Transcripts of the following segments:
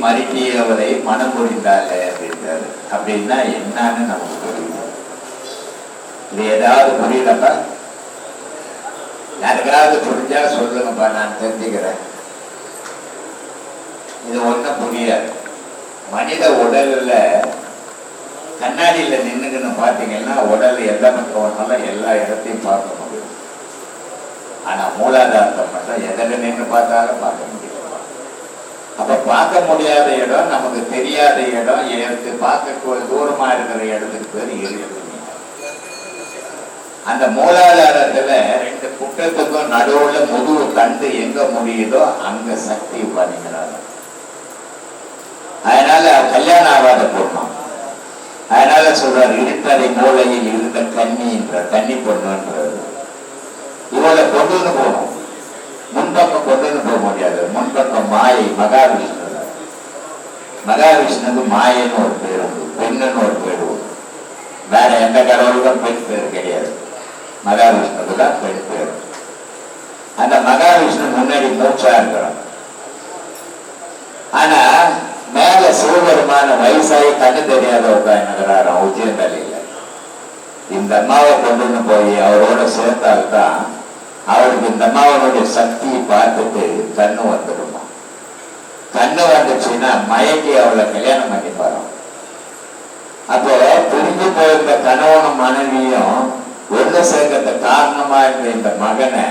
நீக்கி மறுக்கியவரை மனம் புரிந்தாலே அப்படின்றாரு. அப்படின்னா என்னன்னு நமக்கு புரியுது. இது ஏதாவது புரியலப்பா? யாருக்காவது புரிஞ்சா சொல்லுங்கப்பா நான் தெரிஞ்சுக்கிறேன். இது ஒன்றும் புரியாது மனித உடல்ல கண்ணாடியில நின்றுக்குன்னு பார்த்தீங்கன்னா உடல் எந்த பக்கம் ஒன்றாலும் எல்லா இடத்தையும் பார்க்க முடியும். ஆனா மூலாதாரத்தை மட்டும் எதில் நின்று பார்த்தாலும் பார்க்க முடியாத இடம் நமக்கு தெரியாத இடம் எடுத்து பார்க்க தூரமா இருக்கிற இடத்துக்கு பேர் இருக்குது அந்த மூலாதாரத்துல ரெண்டு குட்டத்துக்கும் நடுவுல முதுகு தண்டு எங்க முடியுதோ அங்க சக்தி உட்காந்துங்கிறாங்க அதனால கல்யாணம் ஆகாத பொண்ணும் அதனால சொல்றாரு இருட்டறை மூலையில் இருந்த கண்ணின்ற தண்ணி பொண்ணுன்றது. இவளை கொண்டுன்னு போகணும். முன்பக்கம் கொண்டுன்னு போக முடியாது. முன்பக்கம் மாயை மகாவிஷ்ணு. மகாவிஷ்ணுக்கு மாயன்னு ஒரு பேர் உண்டு பெண்ணுன்னு ஒரு பேர் உண்டு. வேற எந்த கடவுளுக்கும் பெண் பேர் கிடையாது. மகாவிஷ்ணுக்கு தான் பெண் பேர் அந்த மகாவிஷ்ணு முன்னாடி மூச்சா இருக்கிறோம் ஆனா மேல சிவபெருமான வயசாகி கண்ணு தெரியாத உட்காந்துக்கிறாராம் உச்சியந்தலையில இந்த அம்மாவை கொண்டுன்னு போய் அவரோட சேர்த்தால்தான் அவருக்கு இந்த அம்மாவனுடைய சக்தியை பார்த்துட்டு கண்ணு வந்துடுமா கண்ணு வந்துச்சுன்னா மயக்கி அவளை கல்யாணம் பண்ணி அப்போ பிரிஞ்சு போயிருந்த கணவனும் மனைவியும் ஒன்று சேர்க்கத்த காரணமா இருந்த இந்த மகனை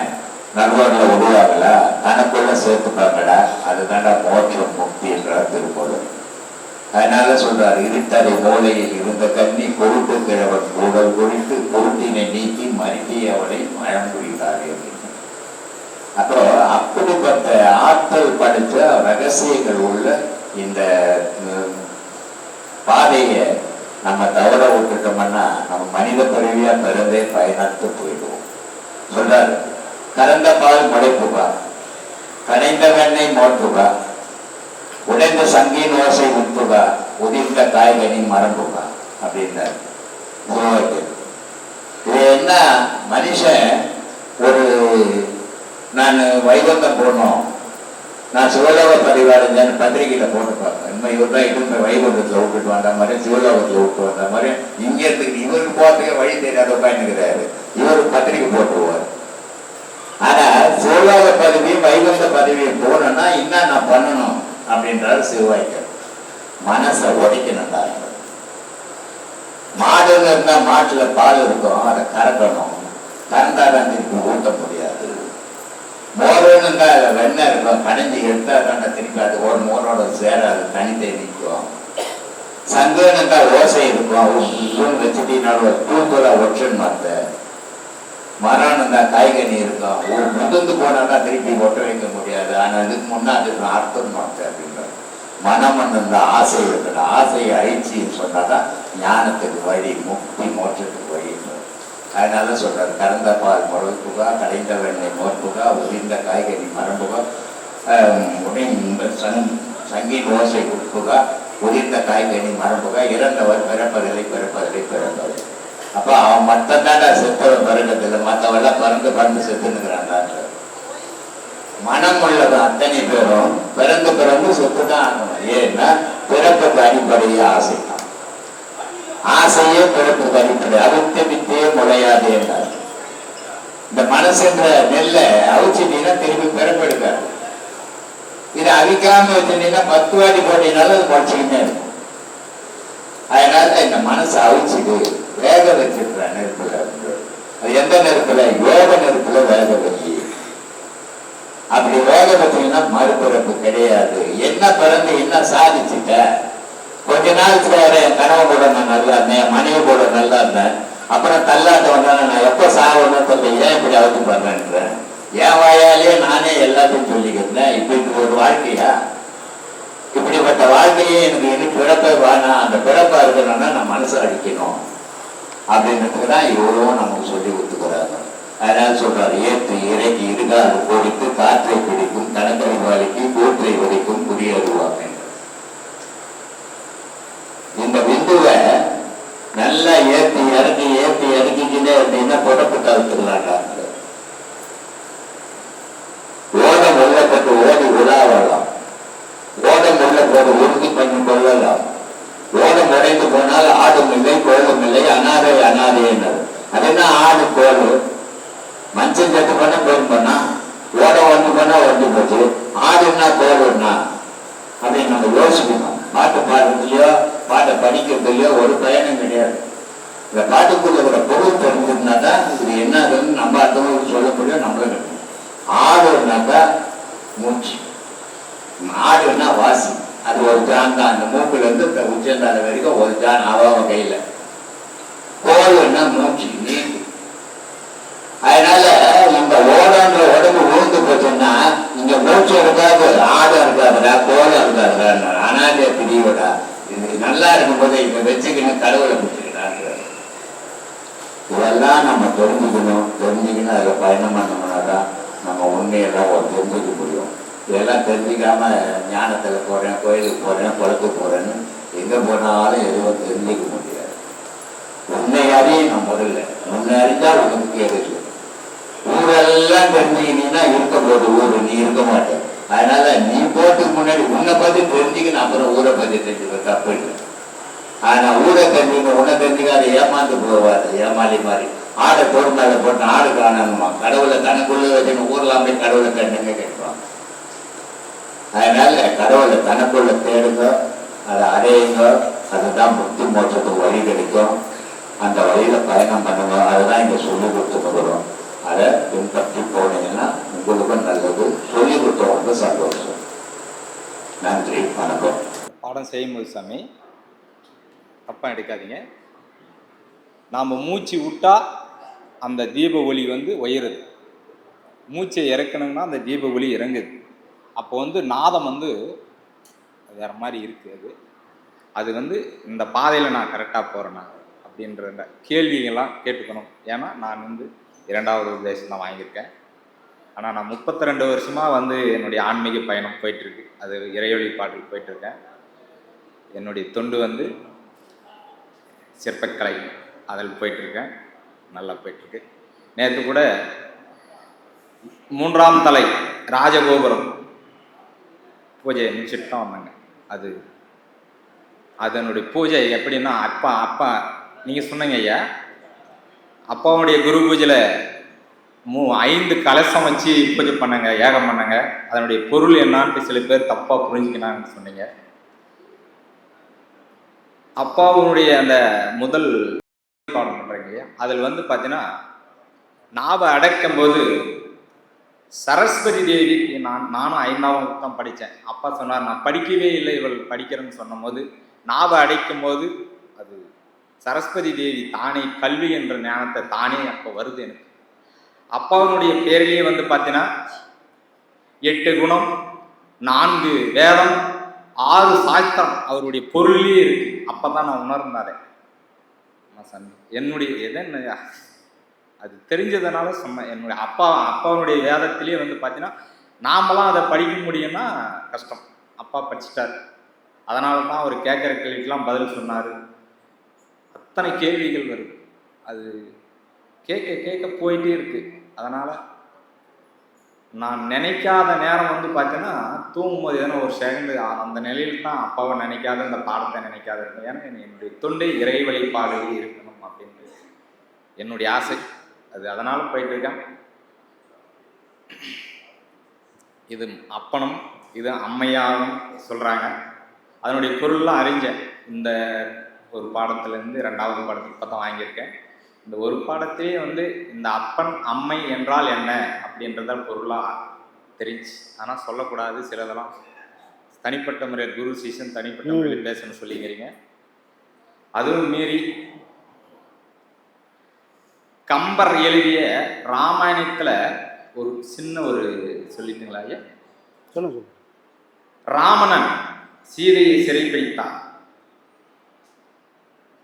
நண்பர்கள் உருவாகல தனக்குள்ள சேர்த்துப்பாங்கடா அதுதான்டா மோட்சம் முக்தின்ற திருக்குறள் அதனால சொல்றாரு இருட்டறை மூலையில் இருந்த கண்ணி பொருட்டு கிழவன் கூடல் குறித்து பொருட்டினை நீக்கி மருகி அவளை மழம் புரிகிறாரே அப்படின்னு அப்புறம் அப்படிப்பட்ட ரகசியங்கள் உள்ள இந்த பாதையை நம்ம தவற விட்டுட்டோம்னா நம்ம மனித பிறவியா பிறந்தே பயனற்று போயிடுவோம். சொல்றாரு. கறந்த பால் முளைப்புகா கனைந்த வெண்ணெய் மோட்டுகா உடைந்த சங்கின் ஓசை உட்புகா உதிர்ந்த காய்கனி மரம்புகா அப்படின்னாரு உருவாக்கு. இது என்ன? மனுஷன் ஒரு நான் வைகுந்தம் போனோம். நான் சிவலோக பதிவாளஞ்சேன்னு பத்திரிகையில போட்டுப்பாங்க இனிமே இவர் தான் இவங்க வைகுண்டத்துல விட்டுட்டு வந்த மாதிரி சிவலோகத்துல விட்டு வந்த மாதிரி இங்க இருந்து இவருக்கு போறதுக்கு வழி தெரியாத உட்காந்துக்கிறாரு இவரு பத்திரிகை போட்டுருவார். ஆனா சிவலோக பதவி வைகுண்ட பதவியை போகணும்னா என்ன நான் பண்ணணும் அப்படின்றாரு சிவவாய்க்கர் மனசை உடைக்கணும்டா மாடுல இருந்தா மாட்டுல பால் இருக்கும் அதை கறக்கணும். கறந்தாதான் திருப்பி ஊட்ட முடியாது. மோருன்னு இருந்தா இருக்கும் கடைஞ்சி எடுத்தா தாண்டா திருப்பி அது ஒரு மோரோட சேராது தனித்தே நிற்கும். சங்குன்னு இருந்தா ஓசை இருக்கும். உன் வச்சுட்டீங்கன்னா தூங்குல ஒற்றன் மாத்த மரம் காய்கனி இருக்கும். ஒரு முதிர்ந்து போனாதான் திருப்பி ஒட்ட வைக்க முடியாது. ஆனா இதுக்கு முன்னா அதுக்கு அர்த்தம் மாத்த அப்படின்றார் மனம் ஆசை இருக்கணும் ஆசையை அழிச்சின்னு சொன்னாதான் ஞானத்துக்கு வழி முக்தி மோட்சத்துக்கு அதனால சொல்றாரு கறந்த பால் முளைப்புகா கடைந்த வெண்ணெய் புகா உதிர்ந்த காய்கறி மரம்புகா உடைந்த சங் சங்கின் ஓசை உட்புகா உதிர்ந்த காய்கறி மரம்புகா இறந்தவர் பிறப்பதில்லை பிறப்பதில்லை பிறந்தவர். அப்ப அவன் மட்டும் தான் செத்தவன் பிறந்ததில்லை மற்றவெல்லாம் பிறந்து பிறந்து செத்துனுங்கிறான் மனம் உள்ளது அத்தனை பேரும் பிறந்து பிறந்து சொத்து தான் ஆகணும். ஏன்னா பிறப்புக்கு அடிப்படையே ஆசை தான் ஆசையே பிறப்பு அடிப்படை அவித்த வித்தே முளையாது என்றார். இந்த மனசுன்ற நெல்லை அவிச்சிட்டீங்கன்னா திரும்பி பிறப்பெடுக்காது இதை அவிக்காம வச்சிருந்தீங்கன்னா பத்து வாடி போட்டீங்கனாலும் அது குறைச்சிக்கிட்டே இருக்கும். அதனால இந்த மனசை அவிச்சிடு வேக வச்சிருக்கிற நெருப்புல. அது எந்த நெருப்புல? யோக நெருப்புல வேக வச்சு அப்படி வேக வச்சீங்கன்னா மறுபிறப்பு கிடையாது. என்ன பிறந்து என்ன சாதிச்சுட்ட? கொஞ்ச நாளுக்கு வேற என் கணவன் கூட நான் நல்லா இருந்தேன் என் மனைவி கூட நல்லா இருந்தேன். அப்புறம் தள்ளாட்ட வந்தானே நான் எப்போ சாகணும்னு தெரியல ஏன் இப்படி அவத்து பண்றேன்றேன் என் வாயாலே நானே எல்லாத்தையும் சொல்லிக்கிறேன் இப்படி ஒரு வாழ்க்கையா? இப்படிப்பட்ட வாழ்க்கையே எனக்கு இனி பிறப்பே வேணாம். அந்த பிறப்பா இருக்கணும்னா நான் மனசை அடிக்கணும் அப்படின்றதுக்கு தான் இவ்வளவும் நமக்கு சொல்லி கொடுத்துக்கிறாங்க அதனால சொல்றாரு ஏற்று இறங்கி இருகாது கோடித்து காற்றை பிடிக்கும் கணக்கறிவாளிக்கு கூற்றை வரைக்கும் புரியறிவாங்க இந்த பிந்துவை நல்லா ஏத்தி இறக்கி ஏத்தி இறக்கிக்கிட்டே இருந்தீங்கன்னா புறப்பு தவிர்த்துக்கலாங்க ஓடம் உள்ள ஓடி விழாவலாம் ஓடம் உள்ள போட்டு உறுதி பண்ணி கொள்ளலாம். ஓடம் உடைந்து போனால் ஆடும் இல்லை கோலும் இல்லை அனாதை அனாதை என்னது? அது என்ன ஆடு கோல்? மஞ்சள் கட்டு பண்ண கோல் பண்ணா? ஓடம் ஒன்று பண்ணா ஒன்று போச்சு. ஆடுன்னா கோலுன்னா? அப்படின்னு நம்ம யோசிக்கணும். பாட்டு பாடுறதுலையோ பாட்டை படிக்கிறதுலயோ ஒரு பயனும் கிடையாது. இந்த பாட்டுக்குள்ள இருக்கிற பொருள் தெரிஞ்சிருந்தா தான் இது என்னதுன்னு நம்ம அடுத்தவங்களுக்கு சொல்ல முடியும் நம்மளும் ஆடுனாக்கா மூச்சு. ஆடுனா வாசி. அது ஒரு ஜான் தான். அந்த மூக்குல இருந்து உச்சந்தால வரைக்கும் ஒரு ஜான் அவன் கையில. கோல்னா மூச்சு நீண்டு அதனால இந்த ஓடன்ற உடம்பு விழுந்து போச்சுன்னா இங்க மூச்சு இருக்காது ஆடம் இருக்காதுடா கோலம் இருக்காதுடா அனாதைய பிரிவுடா இது நல்லா இருக்கும் போதே இப்ப வச்சுக்கணும் கடவுளை பிடிச்சிக்கிறாங்க இதெல்லாம் நம்ம தெரிஞ்சுக்கணும். தெரிஞ்சுக்கணும் அதில் பயணம் பண்ணோம்னா தான் நம்ம உண்மையெல்லாம் தெரிஞ்சுக்க முடியும். இதெல்லாம் தெரிஞ்சுக்காம ஞானத்தில் போகிறேன் கோயிலுக்கு போகிறேன் குளத்துக்கு போகிறேன்னு எங்கே போனாலும் எதுவும் தெரிஞ்சுக்க முடியாது. உன்னை அறியணும் முதல்ல. உன்னை அறிஞ்சால் உனக்கு கேடுச்சு ஊரெல்லாம் தெரிஞ்சுக்கினீங்கன்னா இருக்க போது ஊரு நீ இருக்க மாட்டேன். அதனால நீ போட்டுக்கு முன்னாடி உன்னை பத்தி தெரிஞ்சுக்கணும் அப்புறம் ஊரை பத்தி தெரிஞ்சுக்க தப்பு இல்லை ஆனா ஊரை தெரிஞ்சுக்க உன்னை தெரிஞ்சுக்காத ஏமாந்து போவாது ஏமாளி மாதிரி. ஆடை தோடு மேல போட்டு ஆடு காணணுமா? கடவுளை தனக்குள்ள வச்சுன்னு ஊர்லாம் போய் கடவுளை கண்ணுங்க கேட்பான் அதனால கடவுளை தனக்குள்ள தேடுங்க அதை அடையுங்க அதுதான் முக்தி மோட்சத்துக்கு வழி கிடைக்கும். அந்த வழியில பயணம் பண்ணுங்க அதுதான் இங்க சொல்லி கொடுத்துட்டு அதை பின்பற்றி போனீங்க. நன்றி வணக்கம். பாடம் செய்யும்போது சாமி தப்பாக எடுக்காதீங்க. நாம் மூச்சு விட்டா அந்த தீப ஒளி வந்து உயருது மூச்சை இறக்கணும்னா அந்த தீப ஒளி இறங்குது. அப்போ வந்து நாதம் வந்து வேற மாதிரி இருக்குது அது. அது வந்து இந்த பாதையில் நான் கரெக்டாக போகிறேன்னா அப்படின்ற கேள்விகள்லாம் கேட்டுக்கணும். ஏன்னா நான் வந்து இரண்டாவது உபதேசம் தான் வாங்கியிருக்கேன். ஆனால் நான் முப்பத்தி ரெண்டு வருஷமாக வந்து என்னுடைய ஆன்மீக பயணம் போயிட்டுருக்கு. அது இறைவழி பாட்டில் போயிட்டுருக்கேன். என்னுடைய தொண்டு வந்து சிற்பக்கலை. அதில் போயிட்டுருக்கேன். நல்லா போயிட்டுருக்கு. நேற்று கூட மூன்றாம் தலை ராஜகோபுரம் பூஜையை முடிச்சுட்டு தான் வந்தாங்க. அது அதனுடைய பூஜை எப்படின்னா அப்பா அப்பா நீங்கள் சொன்னீங்க ஐயா அப்பாவுடைய குரு பூஜையில் மூ ஐந்து கலசம் வச்சு பூஜை பண்ணாங்க ஏகம் பண்ணாங்க. அதனுடைய பொருள் என்னான்ட்டு சில பேர் தப்பாக புரிஞ்சுக்கினாங்கன்னு சொன்னீங்க. அப்பாவுடைய அந்த முதல் பாடம் பண்ணுறீங்க அதில் வந்து பார்த்தீங்கன்னா நாவை அடைக்கும் போது சரஸ்வதி தேவிக்கு நான் நானும் ஐந்தாம் தான் படித்தேன். அப்பா சொன்னார் நான் படிக்கவே இல்லை இவள் படிக்கிறேன்னு சொன்னபோது நாவை அடைக்கும் போது அது சரஸ்வதி தேவி தானே கல்வி என்ற ஞானத்தை தானே அப்போ வருது எனக்கு. அப்பாவினுடைய பேரிலேயே வந்து பார்த்தீங்கன்னா எட்டு குணம் நான்கு வேதம் ஆறு சாஸ்திரம் அவருடைய பொருளிலே இருக்கு. அப்பதான் நான் உணர்ந்தாரே. என்னுடைய எது அது தெரிஞ்சதுனால சொன்னேன். என்னுடைய அப்பா அப்பாவுடைய வேதத்திலேயே வந்து பார்த்தீங்கன்னா நாமெல்லாம் அதை படிக்க முடியும்னா கஷ்டம். அப்பா படிச்சிட்டார். அதனால தான் அவர் கேட்குற கேள்விக்கெலாம் பதில் சொன்னார். அத்தனை கேள்விகள் வருது. அது கேட்க கேட்க போயிட்டே இருக்குது அதனால் நான் நினைக்காத நேரம் வந்து பார்த்தீங்கன்னா தூங்கும்போது எதனா ஒரு செகண்டு அந்த நிலையில் தான் அப்பாவை நினைக்காத இந்த பாடத்தை நினைக்காத இருக்கும் ஏன்னா என்னுடைய தொண்டை இறை வழிபாடுகள் இருக்கணும் அப்படின்றது என்னுடைய ஆசை. அது அதனால் போயிட்டு இருக்கேன். இது அப்பனும் இது அம்மையாகவும் சொல்கிறாங்க அதனுடைய பொருள்லாம் அறிஞ்சேன். இந்த ஒரு பாடத்துலேருந்து ரெண்டாவது பாடத்துக்கு இப்போ தான் வாங்கியிருக்கேன். இந்த ஒரு பாடத்திலே வந்து இந்த அப்பன் அம்மை என்றால் என்ன அப்படின்றத பொருளாக தெரிஞ்சு. ஆனால் சொல்லக்கூடாது சிலதெல்லாம் தனிப்பட்ட முறையில் குரு சீசன் தனிப்பட்ட முறையில் பேசணும்னு சொல்லிக்கிறீங்க. அதுவும் மீறி கம்பர் எழுதிய ராமாயணத்தில் ஒரு சின்ன ஒரு சொல்லிட்டுங்களா ஐயா? சொல்லுங்க சொல்லுங்க. ராமணன் சீதையை சிறைப்பிடித்தான்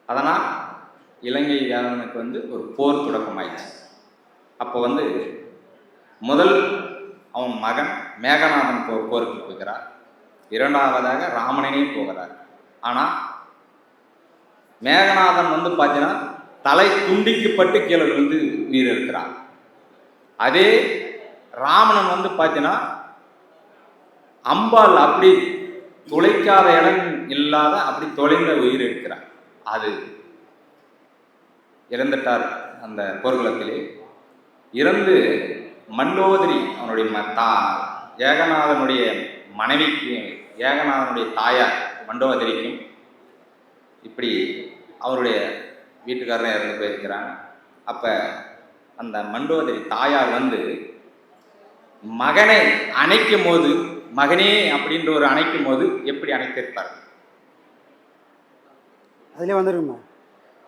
அதனால் இலங்கை வேலனுக்கு வந்து ஒரு போர் தொடக்கமாயிடுச்சு. அப்போ வந்து முதல் அவன் மகன் மேகநாதன் போ போருக்கு போகிறார் இரண்டாவதாக ராமனனே போகிறார். ஆனால் மேகநாதன் வந்து பார்த்தீங்கன்னா தலை துண்டிக்கப்பட்டு கீழே விழுந்து உயிர் இருக்கிறார் அதே ராமணன் வந்து பார்த்தீங்கன்னா அம்பாள் அப்படி துளைக்காத இடம் இல்லாத அப்படி தொலைந்த உயிர் இருக்கிறார். அது இறந்துட்டார் அந்த போர்க்குளத்திலே. இறந்து மண்டோதரி அவனுடைய ம தா ஏகநாதனுடைய மனைவிக்கு ஏகநாதனுடைய தாயார் மண்டோதரிக்கும் இப்படி அவருடைய வீட்டுக்காரரை இறந்து போயிருக்கிறாங்க. அப்போ அந்த மண்டோதரி தாயார் வந்து மகனை அணைக்கும் போது மகனே அப்படின்ற ஒரு அணைக்கும் போது எப்படி அணைத்திருப்பார்? அதிலே வந்துருமா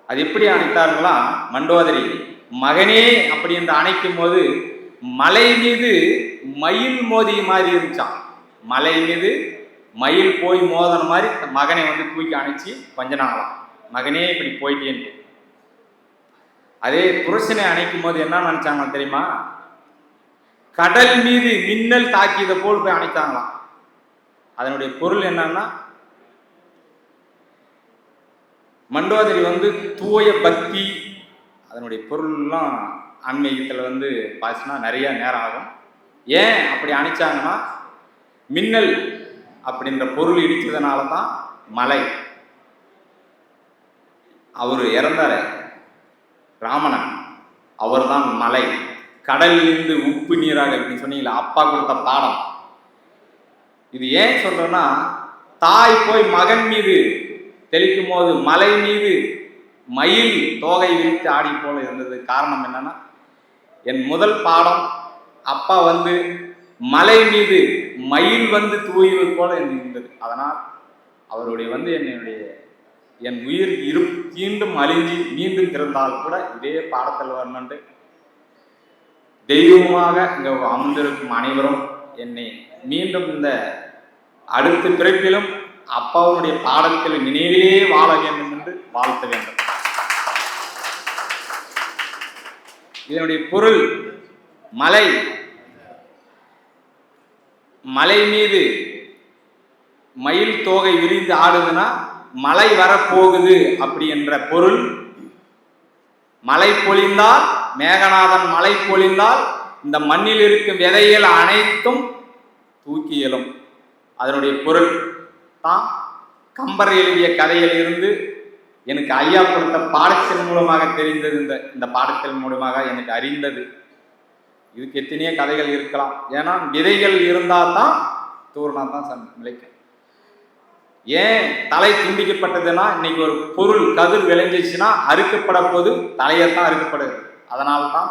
அது எப்படி அணைத்தார்களா? மண்டோதரி. மகனே அப்படி என்று அணைக்கும் போது மலை மீது மயில் மோதி மாதிரி இருந்துச்சான் மலை மீது மயில் போய் மோதன மாதிரி மகனை வந்து தூக்கி அணைச்சி பஞ்சனாகலாம். மகனே இப்படி போயிட்டேன்னு அதே புருஷனை அணைக்கும் போது என்ன நினைச்சாங்க தெரியுமா? கடல் மீது மின்னல் தாக்கியதை போல் போய் அணைத்தாங்களாம் அதனுடைய பொருள் என்னன்னா மண்டோதரி வந்து தூய பக்தி அதனுடைய பொருள்லாம் ஆன்மீகத்தில் வந்து பாய்ச்சினா நிறைய நேரம் ஆகும். ஏன் அப்படி அணைச்சாங்கன்னா மின்னல் அப்படின்ற பொருள் இடிச்சதுனால தான் மலை. அவர் இறந்தார். ராமணன் அவர்தான் மலை. கடலிலிருந்து உப்பு நீராக அப்படின்னு சொன்னீங்களா அப்பா கொடுத்த பாடம். இது ஏன் சொல்றேன்னா தாய் போய் மகன் மீது தெளிக்கும் போது மலை மீது மயில் தோகை விரித்து ஆடி போல இருந்தது. காரணம் என்னன்னா என் முதல் பாடம் அப்பா வந்து மலை மீது மயில் வந்து தூய்வது போல எனக்கு இருந்தது. அதனால் அவருடைய வந்து என்னுடைய என் உயிர் இரு தீண்டும் அழிஞ்சி மீண்டும் திறந்தால் கூட இதே பாடத்தில் வரணுன்ட்டு தெய்வமாக இங்கே அமர்ந்திருக்கும் அனைவரும் என்னை மீண்டும் இந்த அடுத்த பிறப்பிலும் அப்பாவுடைய பாடத்தில் நினைவிலே வாழ வேண்டும் என்று வாழ்த்த வேண்டும். இதனுடைய பொருள் மலை. மலை மீது மயில் தோகை விரிந்து ஆடுதுன்னா மழை வரப்போகுது அப்படி என்ற பொருள். மழை பொழிந்தால் மேகநாதன் மழை பொழிந்தால் இந்த மண்ணில் இருக்கும் விதைகள் அனைத்தும் தூக்கியலும் அதனுடைய பொருள் தான் கம்பர் எழுதிய கதையில் இருந்து எனக்கு ஐயா கொடுத்த பாடத்தின் மூலமாக தெரிந்தது இந்த இந்த பாடத்தின் மூலமாக எனக்கு அறிந்தது. இதுக்கு எத்தனையோ கதைகள் இருக்கலாம். ஏன்னா விதைகள் இருந்தால் தான் தூர்னா தான் நிலைக்கும் ஏன் தலை துண்டிக்கப்பட்டதுன்னா இன்னைக்கு ஒரு பொருள் கதிர் விளைஞ்சிச்சுன்னா அறுக்கப்பட போது தலையத்தான் அறுக்கப்படுது. அதனால தான்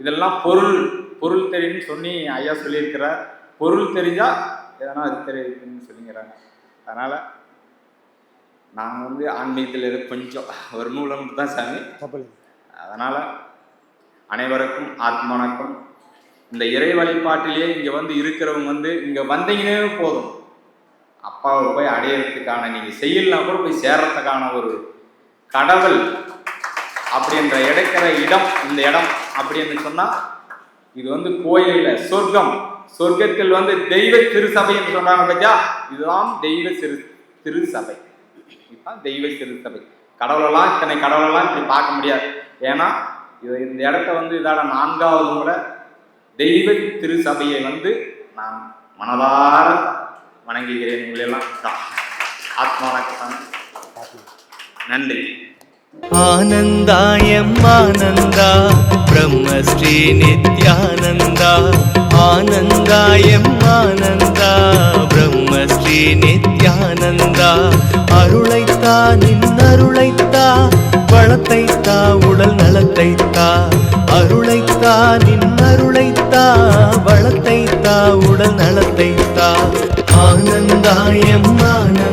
இதெல்லாம் பொருள் பொருள் தெரியும்னு சொல்லி ஐயா சொல்லியிருக்கிறார். பொருள் தெரிஞ்சால் எதனா அது தெரியுதுன்னு சொல்லிங்கிறாங்க அதனால நான் வந்து ஆன்மீகத்தில் இரு கொஞ்சம் ஒரு நூலம் தான் சாமி. அதனால் அனைவருக்கும் ஆத்ம வணக்கம் இந்த இறை வழிபாட்டிலேயே இங்கே வந்து இருக்கிறவங்க வந்து இங்கே வந்தீங்கன்னே போதும். அப்பாவை போய் அடையிறதுக்கான நீங்கள் செய்யலாம் கூட போய் சேர்றதுக்கான ஒரு கடவுள் அப்படின்ற இடக்கிற இடம் இந்த இடம் அப்படின்னு சொன்னால் இது வந்து கோயில் இல்லை சொர்க்கம். சொர்க்கத்தில் வந்து தெய்வ திருசபைன்னு சொன்னாங்க பத்தியா? இதுதான் தெய்வ சிறு திருசபை இதுதான் தெய்வ திருசபை கடவுளெல்லாம் இத்தனை கடவுளெல்லாம் இப்படி பார்க்க முடியாது. ஏன்னா இது இந்த இடத்த வந்து இதோட நான்காவது முறை தெய்வ திருசபையை வந்து நான் மனதார வணங்குகிறேன். உங்களெல்லாம் ஆத்மா வணக்கம் நன்றி. ஆனந்தாயம் ஆனந்தா பிரம்மஸ்ரீ நித்யானந்தா. ஆனந்தாயம் ஆனந்தா பிரம்மஸ்ரீ நித்யானந்தா. அருளைத்தா நின் அருளைத்தா வளத்தைத்தா உடல் நலத்தைத்தா. அருளைத்தா நின் அருளைத்தா வளத்தைத்தா உடல் நலத்தைத்தா. ஆனந்தாயம் ஆனந்தா